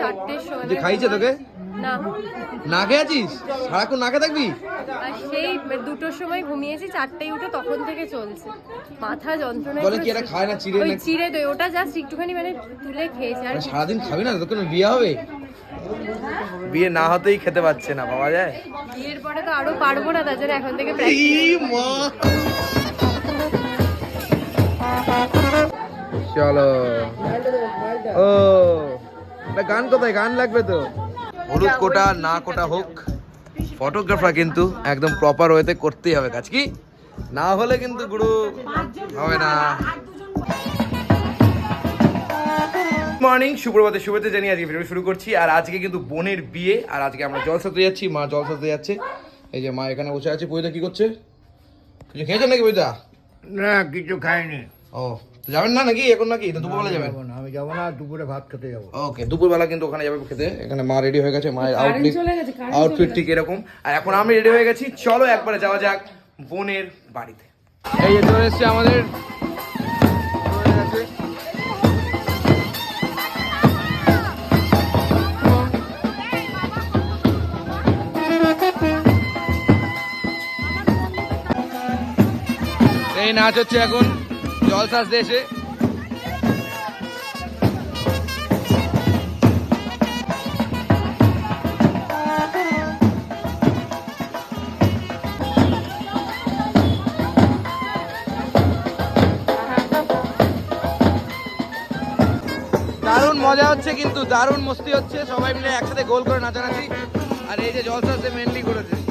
চারটের সময় যে খাইছে তোকে? না। না খেয়ে আছিস সারাক্ষণ না খেয়ে থাকবি? আর সেই দুটোর সময় ঘুমিয়েছি চারটেই উঠে তখন থেকে চলছে। মাথা যন্ত্রণা বলে কি এটা খায় না চিড়ে ওই না চিড়ে দই ওটা জাস্ট একটুখানি মানে তুলে খেয়েছে। আর সারাদিন খাবি না তোকে বিয়ে হবে? বিয়ে না হতেই খেতে পাচ্ছে না পাওয়া যায়? বিয়ের পরে তো আরও পারব না তার জন্য এখন থেকে। চলো। ও। গান কোথায়? গান লাগবে তো। হলুদ কোটা না কোটা হোক ফটোগ্রাফার কিন্তু একদম প্রপার ওয়েতে করতেই হবে কাজ কি? না হলে কিন্তু গুরু হবে না। মর্নিং সুপ্রভাতে শুভেচ্ছা জানিয়ে আজকে ভিডিও শুরু করছি। আর আজকে কিন্তু বোনের বিয়ে আর আজকে আমরা জল সাথে যাচ্ছি মা জল সাথে যাচ্ছে। এই যে মা এখানে বসে আছে পবিতা কি করছে? কিছু খেয়েছেন নাকি পবিতা না কিছু খাইনি। ও তো যাবেন না নাকি? এখন নাকি? তো দুপুরবেলা যাবেন? আমি যাব না দুপুরে ভাত খেতে যাব। ওকে দুপুরবেলা কিন্তু ওখানে যাবে খেতে। এখানে মা রেডি হয়ে গেছে মায়ের আউটফিট আউটফিট ঠিক এরকম। আর এখন আমি রেডি হয়ে গেছি চলো একবারে যাওয়া যাক বোনের বাড়িতে। এই যে চলে এসছে আমাদের। এই নাচ হচ্ছে এখন। জলসাস দেশে দারুণ মজা হচ্ছে কিন্তু, দারুণ মস্তি হচ্ছে। সবাই মিলে একসাথে গোল করে নাচানাচি। আর এই যে জলসাসে মেনলি করেছে।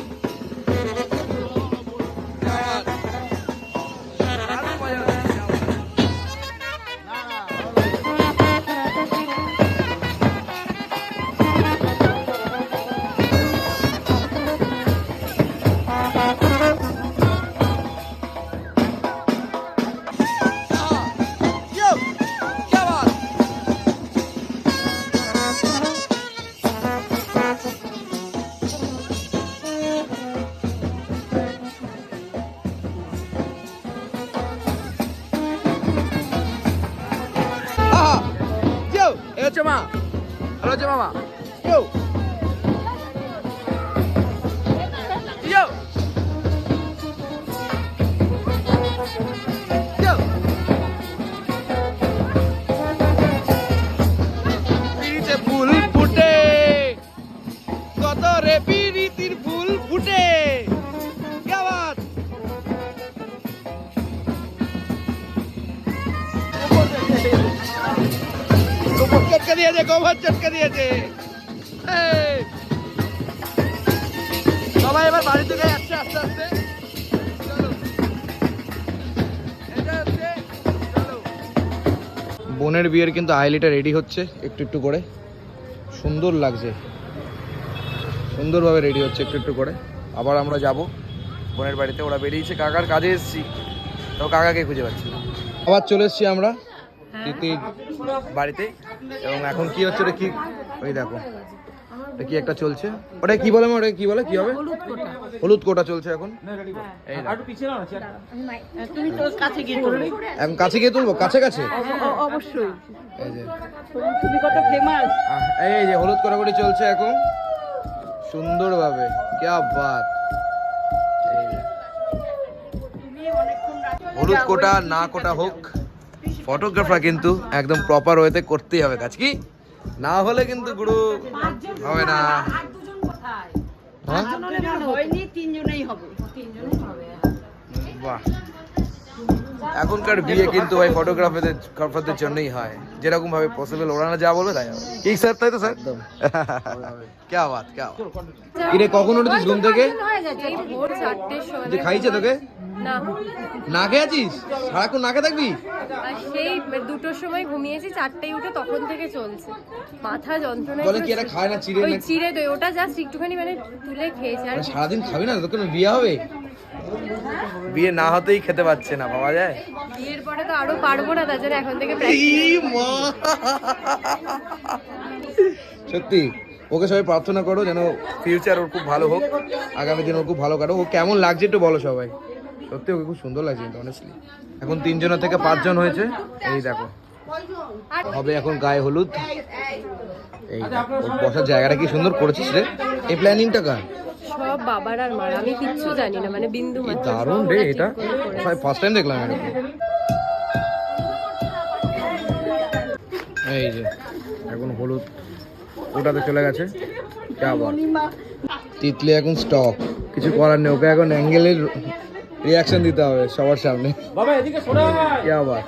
ভালো হচ্ছে মামা Yo! Yo! দিয়েছে গোবর দিয়েছে। সবাই এবার যাচ্ছে আস্তে আস্তে। বোনের বিয়ের কিন্তু আইলিটা রেডি হচ্ছে, একটু একটু করে। সুন্দর লাগছে। সুন্দরভাবে রেডি হচ্ছে একটু একটু করে। আবার আমরা যাব। বোনের বাড়িতে, ওরা বেরিয়েছে। কাকার কাজে এসেছি। তো কাকাকে খুঁজে পাচ্ছি। আবার চলে এসেছি আমরা। তিতির বাড়িতে এবং এখন কি হচ্ছে ওটা কি ওই দেখো। এটা কি একটা চলছে? ওটা কি বলে ওটা কি বলে? কি হবে? হলুদ কোটা। চলছে এখন? এই দেখো। তুমি তোর কাছে গিয়ে এখন কাছে গিয়ে তুলবো? কাছে কাছে? অবশ্যই। এই যে। তুমি কত ফেমাস এই যে হলুদ কটাকটি চলছে এখন। সুন্দরভাবে। ক্যা বাত। হলুদ কোটা না কোটা হোক। ফটোগ্রাফার কিন্তু একদম প্রপার ওয়েতে করতেই হবে কাজ। কি? না হলে কিন্তু গুরু হবে না। হ্যাঁ? হয়নি তিনজনেই হবে। বাহ। এখনকার বিয়ে কিন্তু ওই ফটোগ্রাফারদের ফটোগ্রাফারদের জন্যই হয়। যেরকম ভাবে পসিবল ওরা না যা বলবে তাই হবে। কি স্যার তাই তো স্যার বাত ক্যা বাত। কিরে কখন উঠেছিস ঘুম থেকে? হয়ে এই ভোর চারটের যে খাইছে তোকে? না না খেয়ে আছিস সারাক্ষণ না খেয়ে থাকবি? সেই দুটোর সময় ঘুমিয়েছি চারটেই উঠে তখন থেকে চলছে মাথা যন্ত্রণা বলে কি এটা খায় না চিড়ে ওই চিড়ে দই ওটা জাস্ট একটুখানি মানে তুলে খেয়েছে। আর মানে সারাদিন খাবি না তোকে না বিয়ে হবে? বিয়ে না হতেই খেতে পাচ্ছে না পাওয়া যায়? বিয়ের পরে তো আরও পারব না তার জন্য এখন থেকে সত্যি ওকে সবাই প্রার্থনা করো যেন ফিউচার ওর খুব ভালো হোক আগামী দিন ওর খুব ভালো কাটো ও কেমন লাগছে একটু বলো সবাই। সত্যি ওকে খুব সুন্দর লাগছে কিন্তু অনেস্টলি এখন তিনজনের থেকে পাঁচজন হয়েছে। এই দেখো। হবে এখন গায়ে হলুদ। এই বসার জায়গাটা কি সুন্দর করেছিস রে। এই প্ল্যানিংটা কার? সব বাবার আর মার আমি কিচ্ছু জানি না মানে বিন্দু মাত্র দারুণ রে এটা? করেছে। ফার্স্ট টাইম দেখলাম এই যে এখন হলুদ ওটাতে চলে গেছে কে আবার। তিতলি এখন স্টক কিছু করার নেই ওকে এখন অ্যাঙ্গেলের রিয়াকশন দিতে হবে সবার সামনে। কে আবার?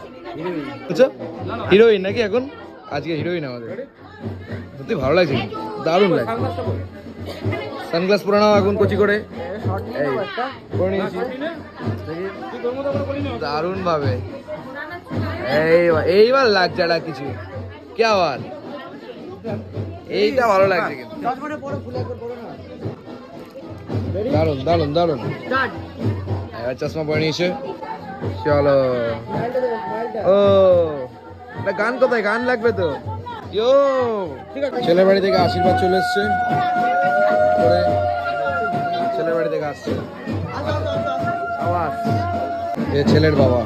আচ্ছা হিরোইন নাকি এখন? আজকে হিরোইন আমাদের। সত্যি ভালো লাগছে। দারুণ লাগছে। সানগ্লাস পরে নাও এখন কচি করে। নিয়েছি? দারুণ ভাবে এইবার এইবার লাগছে একটা কিছু। কে আবার এইটা ভালো লাগছে কিন্তু। দারুণ দারুণ দারুণ। এবার চশমা পরে নিয়েছে। চলো। ও গান কোথায়? গান লাগবে তো। ছেলের বাড়ি থেকে আশীর্বাদ চলে এসছে। করে ছেলের বাড়ি থেকে আসছে। আবার এ ছেলের বাবা।